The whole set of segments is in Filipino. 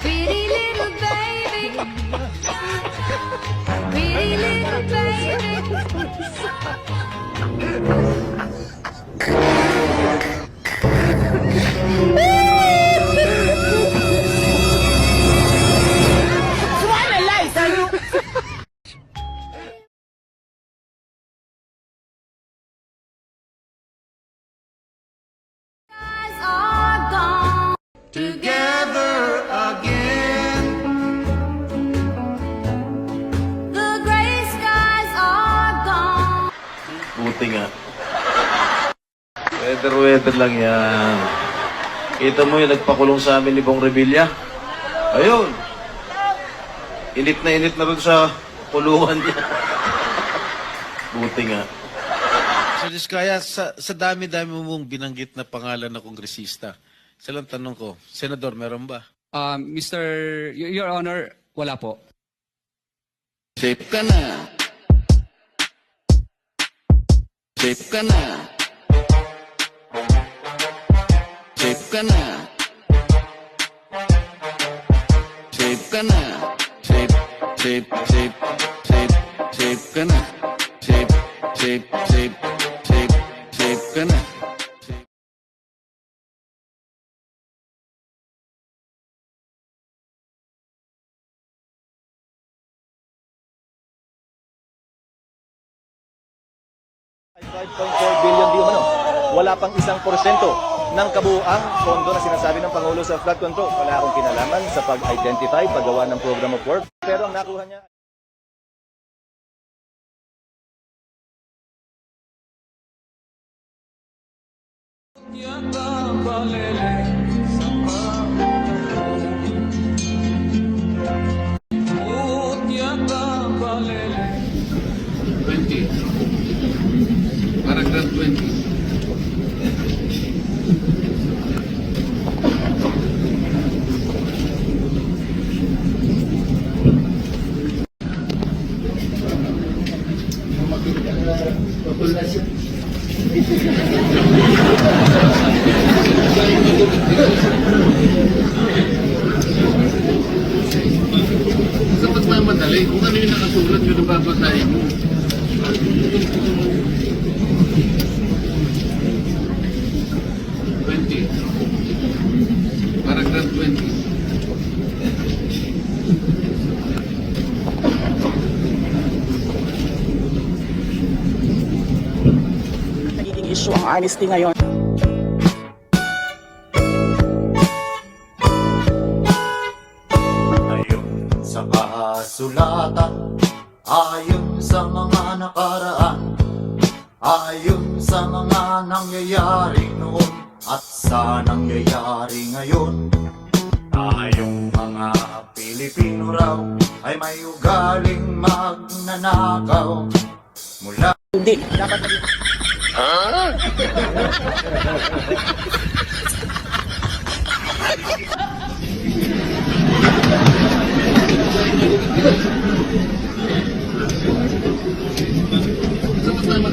Pretty little baby. Pretty little baby. Buti nga. Weather, weather lang yan. Kita mo yung nagpakulong sa amin ni Bong Revilla? Ayun. Init na init na rin sa kulungan niya. Buti nga. So, Diskaya, sa, sa dami-dami mong binanggit na pangalan na kongresista, isa lang tanong ko, Senador, meron ba? Um, Mr. Your Honor, wala po. Safe ka na. Safe ka na. Safe ka na. Safe ka na. Safe, safe, safe, safe, safe ka na. Safe, safe, safe, safe, 5.4 billion di umano. Wala pang isang porsyento ng kabuuang pondo na sinasabi ng Pangulo sa flood control. Wala akong kinalaman sa pag-identify, paggawa ng program of work. Pero ang nakuha niya... Paragraph 20. Sa pagmamadali, kung ano yung nakasulat yun ang babasahin mo. Paragraph twenty. nagiging issue ang honesty ngayon. Ayon sa kasulatan, ayon sa mga nakaraan, ayon sa mga nangyayari noon at sa nangyayari ngayon. Tayong mga Pilipino raw ay may ugaling magnanakaw mula Hindi. Dapat maging Sa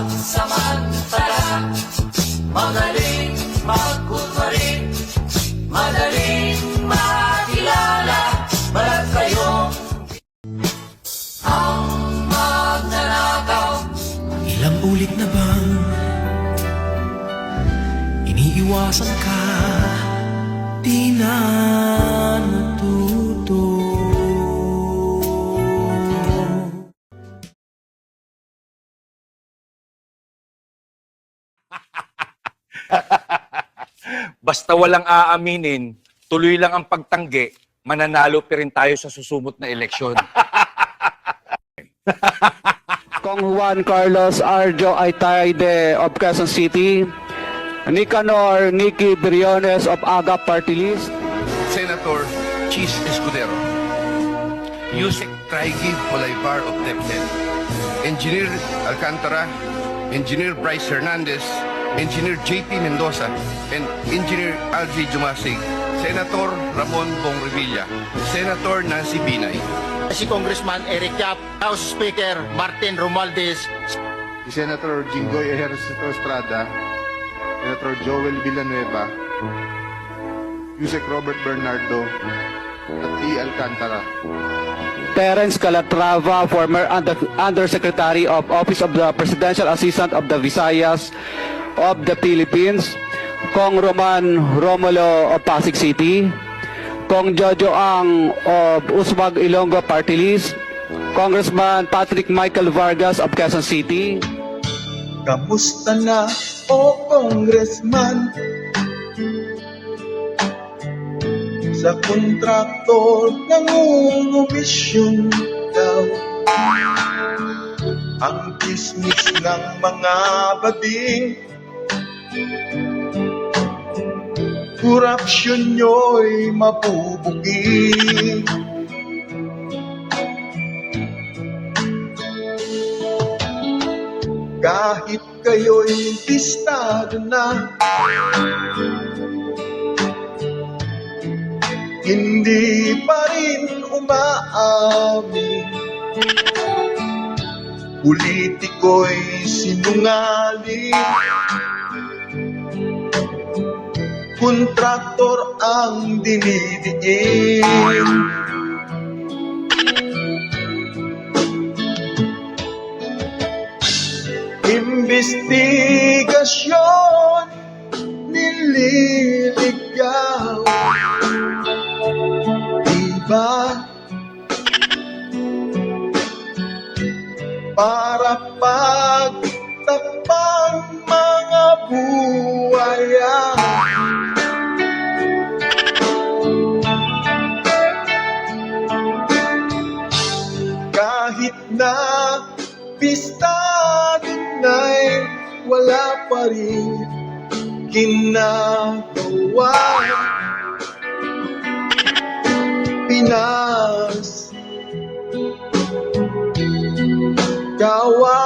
Samanthara Mona Lisa Basta walang aaminin, tuloy lang ang pagtanggi, mananalo pa rin tayo sa susumot na eleksyon. Kong Juan Carlos Arjo Aitaide of Quezon City, Nicanor Nicky Briones of Aga Party List, Senator Chis Escudero, Yusek Traigi Polaybar of DepEd, Engineer Alcantara, Engineer Bryce Hernandez, Engineer JP Mendoza, and Engineer Algie Jumasig, Senator Ramon Bong Revilla, Senator Nancy Binay. Si Congressman Eric Yap, House Speaker Martin Romualdez, Si Senator Jinggoy Ejercito Estrada, Senator Joel Villanueva, Yusek Robert Bernardo, at E. Alcantara. Terence Calatrava, former Under Undersecretary of Office of the Presidential Assistant of the Visayas of the Philippines, Kong Roman Romulo of Pasig City, Kong Jojo Ang of Usmag Ilonggo Party List, Congressman Patrick Michael Vargas of Quezon City, Kamusta na, o congressman? Sa kontraktor nangungumisyon daw Ang business ng mga bading Korupsyon nyo'y mabubugi Kahit kayo'y listado na Hindi pa rin umaamin. Politiko'y sinungaling Kontraktor ang dinidiin Investigasyon nililigaw pista din ay wala pa rin ginagawa. Pinas. Gawa